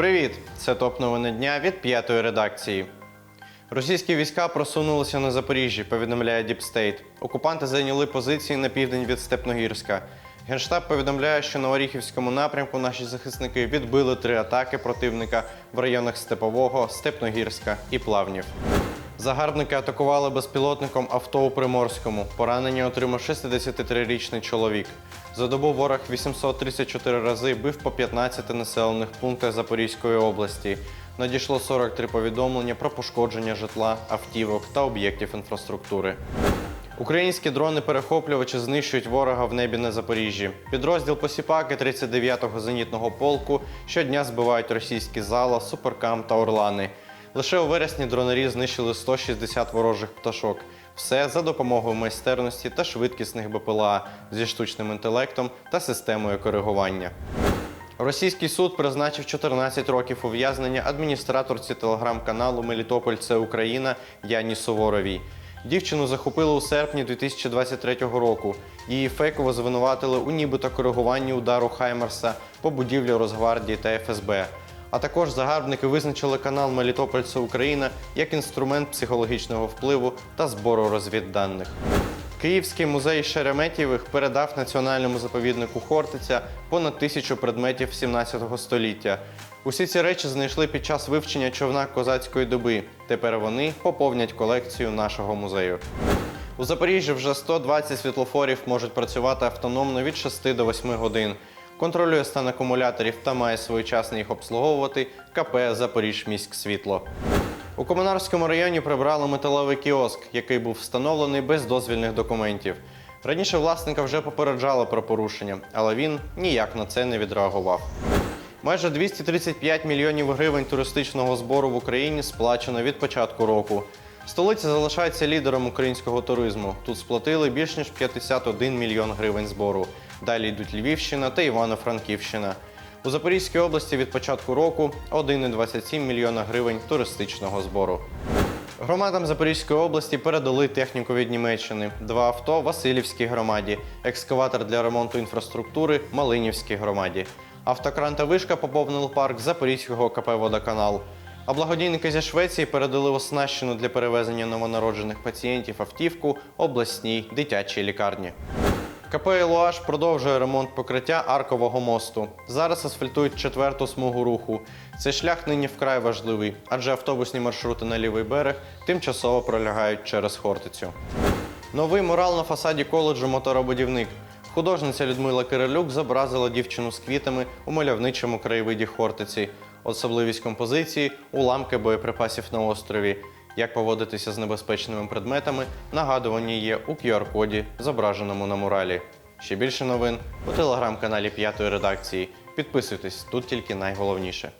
Привіт! Це топ новини дня від п'ятої редакції. Російські війська просунулися на Запоріжжі, повідомляє Діпстейт. Окупанти зайняли позиції на південь від Степногірська. Генштаб повідомляє, що на Оріхівському напрямку наші захисники відбили три атаки противника в районах Степового, Степногірська і Плавнів. Загарбники атакували безпілотником авто у Приморському. Поранення отримав 63-річний чоловік. За добу ворог 834 рази бив по 15 населених пунктах Запорізької області. Надійшло 43 повідомлення про пошкодження житла, автівок та об'єктів інфраструктури. Українські дрони-перехоплювачі знищують ворога в небі на Запоріжжі. Підрозділ Посіпаки 39-го зенітного полку щодня збивають російські зала, суперкам та орлани. Лише у вересні дронарі знищили 160 ворожих пташок. Все за допомогою майстерності та швидкісних БПЛА зі штучним інтелектом та системою коригування. Російський суд призначив 14 років ув'язнення адміністраторці телеграм-каналу Мелітополь Це Україна Яні Суворовій. Дівчину захопили у серпні 2023 року. Її фейково звинуватили у нібито коригуванні удару Хаймерса по будівлі Росгвардії та ФСБ. А також загарбники визначили канал Мелітополь Це Україна як інструмент психологічного впливу та збору розвідданих. Київський музей Шереметєвих передав національному заповіднику Хортиця понад тисячу предметів 17 століття. Усі ці речі знайшли під час вивчення човна козацької доби. Тепер вони поповнять колекцію нашого музею. У Запоріжжі вже 120 світлофорів можуть працювати автономно від 6 до 8 годин. Контролює стан акумуляторів та має своєчасно їх обслуговувати КП Запоріжміськсвітло. У Комунарському районі прибрали металевий кіоск, який був встановлений без дозвільних документів. Раніше власника вже попереджали про порушення, але він ніяк на це не відреагував. Майже 235 мільйонів гривень туристичного збору в Україні сплачено від початку року. Столиця залишається лідером українського туризму. Тут сплатили більш ніж 51 мільйон гривень збору. Далі йдуть Львівщина та Івано-Франківщина. У Запорізькій області від початку року 1,27 мільйона гривень туристичного збору. Громадам Запорізької області передали техніку від Німеччини, два авто Васильівській громаді, екскаватор для ремонту інфраструктури Малинівській громаді. Автокран та вишка поповнили парк Запорізького КП Водоканал. А благодійники зі Швеції передали оснащену для перевезення новонароджених пацієнтів автівку обласній дитячій лікарні. КП «Елуаш» продовжує ремонт покриття аркового мосту. Зараз асфальтують четверту смугу руху. Цей шлях нині вкрай важливий, адже автобусні маршрути на лівий берег тимчасово пролягають через Хортицю. Новий мурал на фасаді коледжу моторобудівник. Художниця Людмила Кирилюк зобразила дівчину з квітами у мальовничому краєвиді Хортиці. Особливість композиції уламки боєприпасів на острові. Як поводитися з небезпечними предметами, нагадування є у QR-коді, зображеному на муралі. Ще більше новин у телеграм-каналі п'ятої редакції. Підписуйтесь, тут тільки найголовніше.